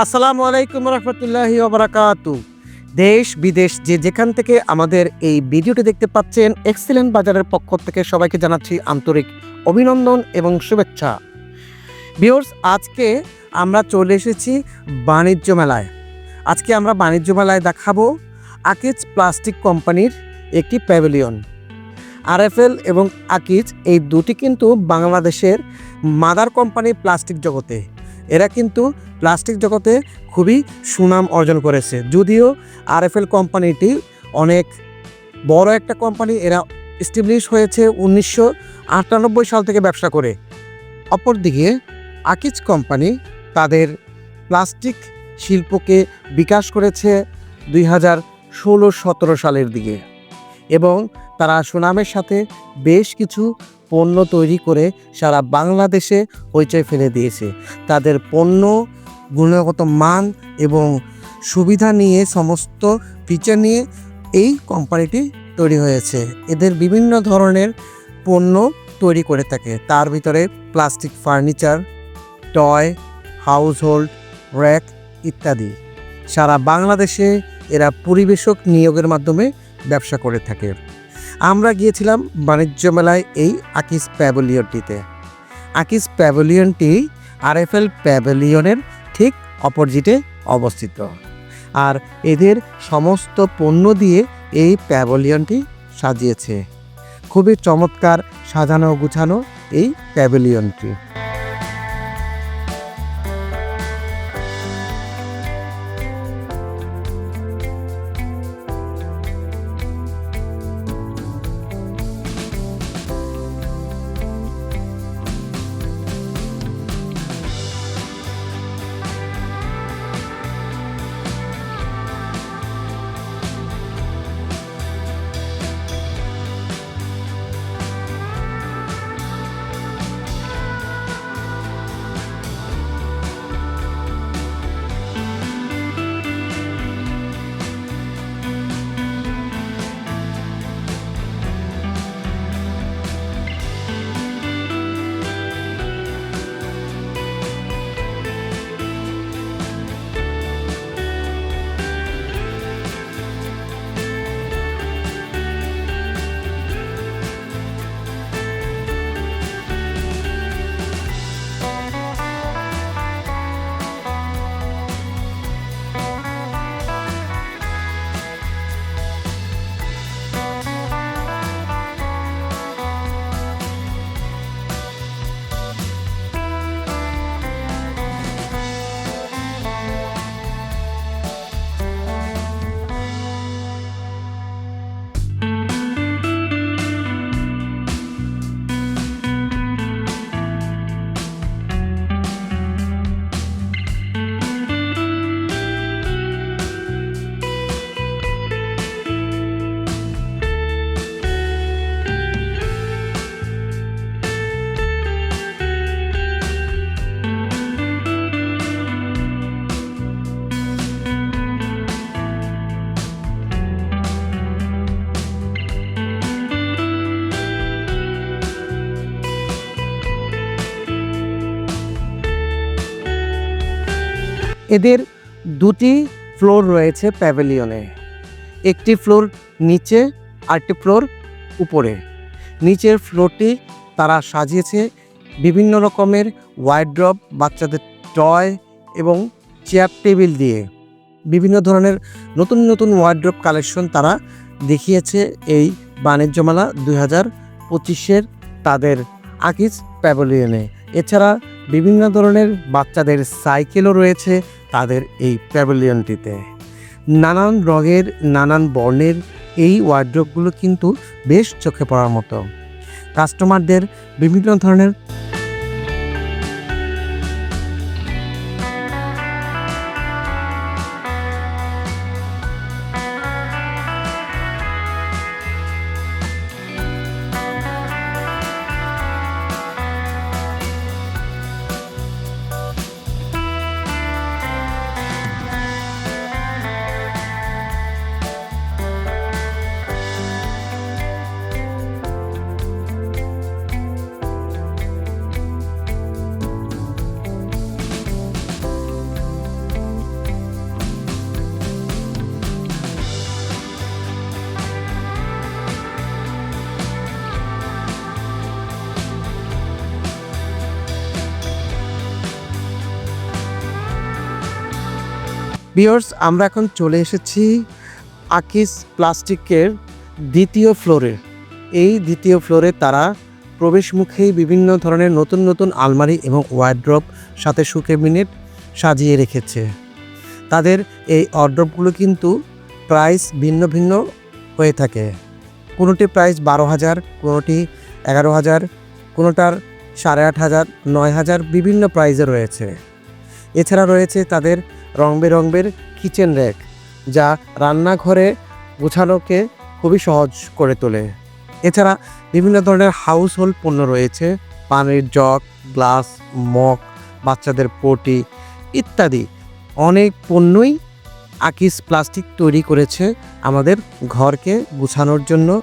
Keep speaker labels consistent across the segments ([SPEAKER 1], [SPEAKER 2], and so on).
[SPEAKER 1] আসসালামু আলাইকুম রহমতুল্লাহি ওবরাকাতু দেশ, বিদেশ, যে যেখান থেকে আমাদের এই ভিডিওটি দেখতে পাচ্ছেন, এক্সিলেন্ট বাজারের পক্ষ থেকে সবাইকে জানাচ্ছি আন্তরিক অভিনন্দন এবং শুভেচ্ছা। বিয়র্স আজকে আমরা চলে এসেছি বাণিজ্য মেলায়। আজকে আমরা বাণিজ্য মেলায় দেখাবো আকিজ প্লাস্টিক কোম্পানির একটি প্যাভিলিয়ন। আরএফএল এবং আকিজ এই দুটি কিন্তু বাংলাদেশের মাদার কোম্পানি প্লাস্টিক জগতে। এরা কিন্তু প্লাস্টিক জগতে খুবই সুনাম অর্জন করেছে। যদিও আরএফএল কোম্পানিটি অনেক বড় একটা কোম্পানি, এরা এস্টাবলিশ হয়েছে উনিশশো আটানব্বই সাল থেকে ব্যবসা করে। অপরদিকে আকিজ কোম্পানি তাদের প্লাস্টিক শিল্পকে বিকাশ করেছে দুই হাজার ষোলো সতেরো সালের দিকে এবং তারা সুনামের সাথে বেশ কিছু পণ্য তৈরি করে সারা বাংলাদেশে হইচই ফেলে দিয়েছে। তাদের পণ্য, গুণগত মান এবং সুবিধা নিয়ে সমস্ত ফিচার নিয়ে এই কোম্পানিটি তৈরি হয়েছে। এদের বিভিন্ন ধরনের পণ্য তৈরি করে থাকে। তার ভিতরে plastic furniture toy household rack ইত্যাদি। সারা বাংলাদেশে এরা পরিবেশক নিয়োগের মাধ্যমে ব্যবসা করে থাকে। আমরা গিয়েছিলাম বাণিজ্য মেলায় এই আকিস প্যাভেলিয়নটিতে। আকিস এফ এল প্যাভেলিয়নের ঠিক অপোজিটে অবস্থিত। আর এদের সমস্ত পণ্য দিয়ে এই প্যাভেলিয়নটি সাজিয়েছে। খুবই চমৎকার সাজানো গুছানো এই প্যাভিলিয়নটি। এদের দুটি ফ্লোর রয়েছে প্যাভেলিয়নে। একটি ফ্লোর নিচে, আরেকটি ফ্লোর উপরে। নিচের ফ্লোরটি তারা সাজিয়েছে বিভিন্ন রকমের ওয়াইড্রপ বাচ্চাদের টয় এবং চেয়ার টেবিল দিয়ে। বিভিন্ন ধরনের নতুন নতুন ওয়ার্ড্রপ কালেকশন তারা দেখিয়েছে এই বাণিজ্য মেলা দুই হাজার পঁচিশের তাদের আকিজ প্যাভেলিয়নে। এছাড়া বিভিন্ন ধরনের বাচ্চাদের সাইকেলও রয়েছে তাদের এই প্যাভিলিয়নটিতে। নানান রঙের, নানান বর্ণের এই ওয়ার্ড্রপগুলো কিন্তু বেশ চোখে পড়ার মতো। কাস্টমারদের বিভিন্ন ধরনের বিয়র্স আমরা এখন চলে এসেছি আকিস প্লাস্টিকের দ্বিতীয় ফ্লোরে এই দ্বিতীয় ফ্লোরে তারা প্রবেশ মুখেই বিভিন্ন ধরনের নতুন নতুন আলমারি এবং ওয়ার্ড্রপ সাথে সুকে মিনিট সাজিয়ে রেখেছে। তাদের এই অর্ড্রপগুলো কিন্তু প্রাইস ভিন্ন ভিন্ন হয়ে থাকে। কোনোটি প্রাইস বারো হাজার, কোনোটি এগারো হাজার, কোনোটার সাড়ে আট হাজার, নয় হাজার বিভিন্ন প্রাইজে রয়েছে। এছাড়া রয়েছে তাদের রং বেরঙের কিচেন র্যাক যা রান্নাঘরে গোছানোকে খুবই সহজ করে তোলে। এছাড়া বিভিন্ন ধরনের হাউস হোল্ড পণ্য রয়েছে, পানির জগ, গ্লাস, মগ, বাচ্চাদের পটি ইত্যাদি। অনেক পণ্যই আকিস প্লাস্টিক তৈরি করেছে আমাদের ঘরকে গুছানোর জন্য।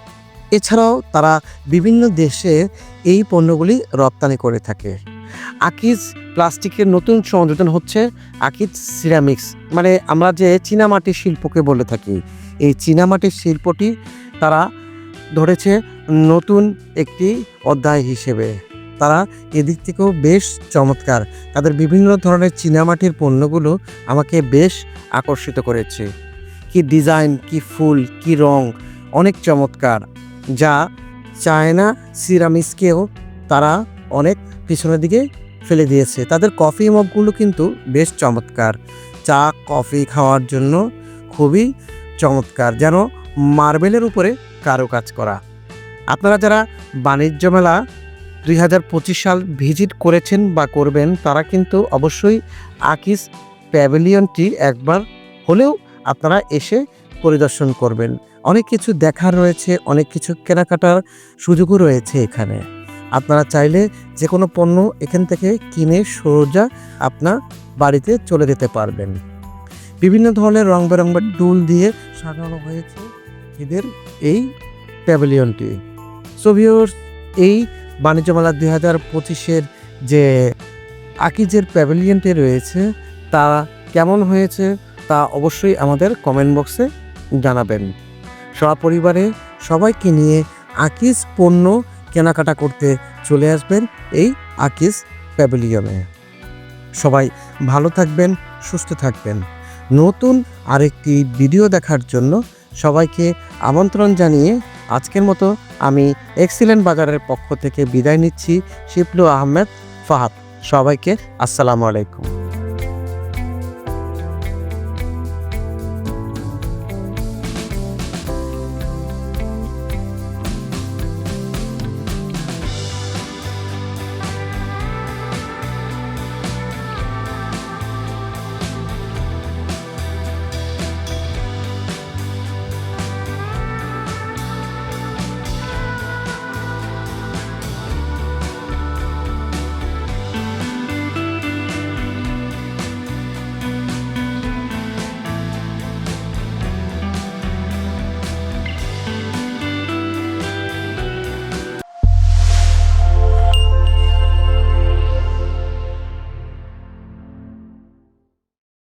[SPEAKER 1] এছাড়াও তারা বিভিন্ন দেশে এই পণ্যগুলি রপ্তানি করে থাকে। আকিজ প্লাস্টিকের নতুন সংযোজন হচ্ছে আকিজ সিরামিক্স। মানে আমরা যে চীনামাটির শিল্পকে বলে থাকি, এই চীনামাটির শিল্পটি তারা ধরেছে নতুন একটি অধ্যায় হিসেবে। তারা এদিক থেকেও বেশ চমৎকার। তাদের বিভিন্ন ধরনের চীনামাটির পণ্যগুলো আমাকে বেশ আকর্ষিত করেছে। কি ডিজাইন, কি ফুল, কি রং, অনেক চমৎকার, যা চায়না সিরামিক্সকেও তারা অনেক পিছনের দিকে ফেলে দিয়েছে। তাদের কফি মগগুলো কিন্তু বেশ চমৎকার। চা কফি খাওয়ার জন্য খুবই চমৎকার। যেন মার্বেলের উপরে কাজ করা। আপনারা যারা বাণিজ্য মেলা দুই হাজার পঁচিশ সাল ভিজিট করেছেন বা করবেন, তারা কিন্তু অবশ্যই আকিস প্যাভিলিয়নটি একবার হলেও আপনারা এসে পরিদর্শন করবেন। অনেক কিছু দেখার রয়েছে, অনেক কিছু কেনাকাটার সুযোগও রয়েছে এখানে। আপনারা চাইলে যে কোনো পণ্য এখান থেকে কিনে সোজা আপনার বাড়িতে চলে যেতে পারবেন। বিভিন্ন ধরনের রং বেরঙের টুল দিয়ে সাজানো হয়েছে এদের এই প্যাভিলিয়নটি। সোভিয়র এই বাণিজ্য মেলা দুই হাজার পঁচিশের যে আকিজের প্যাভিলিয়নটি রয়েছে, তা কেমন হয়েছে তা অবশ্যই আমাদের কমেন্ট বক্সে জানাবেন। সপরিবারে সবাইকে নিয়ে আকিজ পণ্য কেনাকাটা করতে চলে আসবেন এই আকিস প্যাভিলিয়নে। সবাই ভালো থাকবেন, সুস্থ থাকবেন। নতুন আরেকটি ভিডিও দেখার জন্য সবাইকে আমন্ত্রণ জানিয়ে আজকের মতো আমি এক্সিলেন্ট বাজারের পক্ষ থেকে বিদায় নিচ্ছি শিপলু আহমেদ ফাহাদ। সবাইকে আসসালামু আলাইকুম।